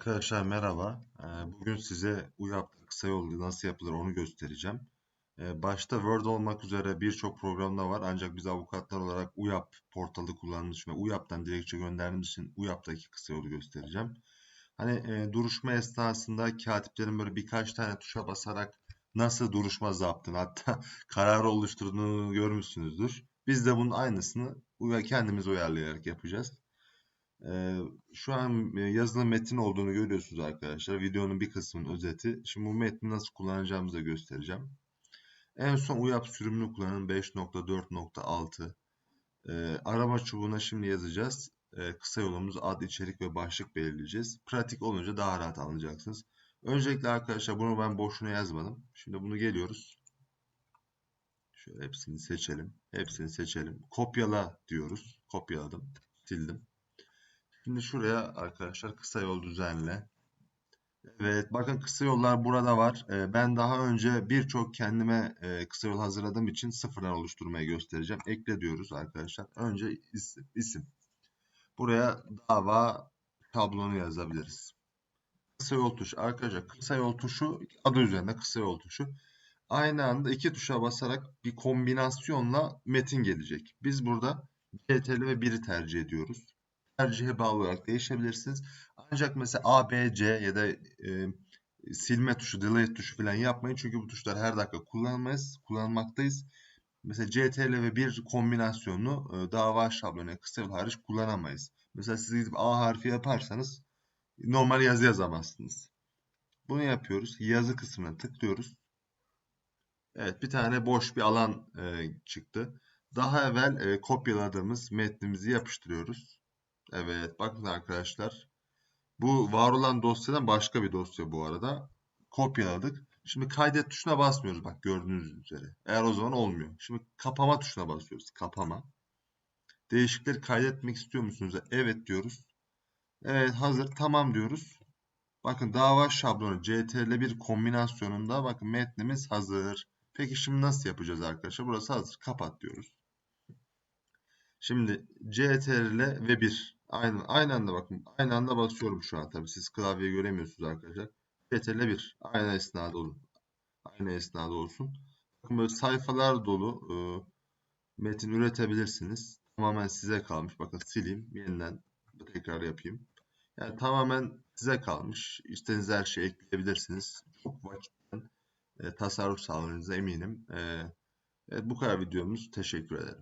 Arkadaşlar merhaba. Ee, Bugün size UYAP kısa yollu nasıl yapılır onu göstereceğim. Ee, Başta Word olmak üzere birçok programda var ancak biz avukatlar olarak UYAP portalı kullandığımız ve UYAP'tan dilekçe gönderdiğimiz için UYAP'taki kısa yolu göstereceğim. Hani e, duruşma esnasında katiplerin böyle birkaç tane tuşa basarak nasıl duruşma zaptını hatta kararı oluşturduğunu görmüşsünüzdür. Biz de bunun aynısını kendimiz uyarlayarak yapacağız. Ee, şu an e, yazılı metin olduğunu görüyorsunuz arkadaşlar. Videonun bir kısmının özeti. Şimdi bu metni nasıl kullanacağımızı da göstereceğim. En son UYAP sürümünü kullanın 5.4.6. Ee, arama çubuğuna şimdi yazacağız. Ee, kısa yolumuz ad, içerik ve başlık belirleyeceğiz. Pratik olunca daha rahat anlayacaksınız. Öncelikle arkadaşlar bunu ben boşuna yazmadım. Şimdi bunu geliyoruz. Şöyle hepsini seçelim. Hepsini seçelim. Kopyala diyoruz. Kopyaladım. Sildim. Şimdi şuraya arkadaşlar kısa yol düzenle. Evet bakın kısa yollar burada var. Ee, ben daha önce birçok kendime e, kısa yol hazırladığım için sıfırdan oluşturmayı göstereceğim. Ekle diyoruz arkadaşlar. Önce isim. isim. Buraya dava tablonu yazabiliriz. Kısa yol tuşu. Arkadaşlar kısa yol tuşu adı üzerinde kısa yol tuşu. Aynı anda iki tuşa basarak bir kombinasyonla metin gelecek. Biz burada CTRL ve 1'i tercih ediyoruz tercihe bağlı olarak değişebilirsiniz. Ancak mesela A, B, C ya da e, silme tuşu, delete tuşu falan yapmayın. Çünkü bu tuşlar her dakika kullanmayız, kullanmaktayız. Mesela CTRL ve bir kombinasyonunu e, dava şablonu yol hariç kullanamayız. Mesela siz gidip A harfi yaparsanız normal yazı yazamazsınız. Bunu yapıyoruz. Yazı kısmına tıklıyoruz. Evet bir tane boş bir alan e, çıktı. Daha evvel e, kopyaladığımız metnimizi yapıştırıyoruz. Evet bakın arkadaşlar. Bu var olan dosyadan başka bir dosya bu arada. Kopyaladık. Şimdi kaydet tuşuna basmıyoruz bak gördüğünüz üzere. Eğer o zaman olmuyor. Şimdi kapama tuşuna basıyoruz. Kapama. Değişiklikleri kaydetmek istiyor musunuz? Evet diyoruz. Evet hazır tamam diyoruz. Bakın dava şablonu CTRL bir kombinasyonunda bakın metnimiz hazır. Peki şimdi nasıl yapacağız arkadaşlar? Burası hazır. Kapat diyoruz. Şimdi CTRL ve 1 aynı, aynı anda bakın. Aynı anda basıyorum şu an tabii. Siz klavyeyi göremiyorsunuz arkadaşlar. CTRL 1 aynı esnada olun. Aynı esnada olsun. Bakın böyle sayfalar dolu e, metin üretebilirsiniz. Tamamen size kalmış. Bakın sileyim. Yeniden tekrar yapayım. Yani tamamen size kalmış. İstediğiniz her şeyi ekleyebilirsiniz. Çok vakitten e, tasarruf sağladığınıza eminim. E, evet bu kadar videomuz. Teşekkür ederim.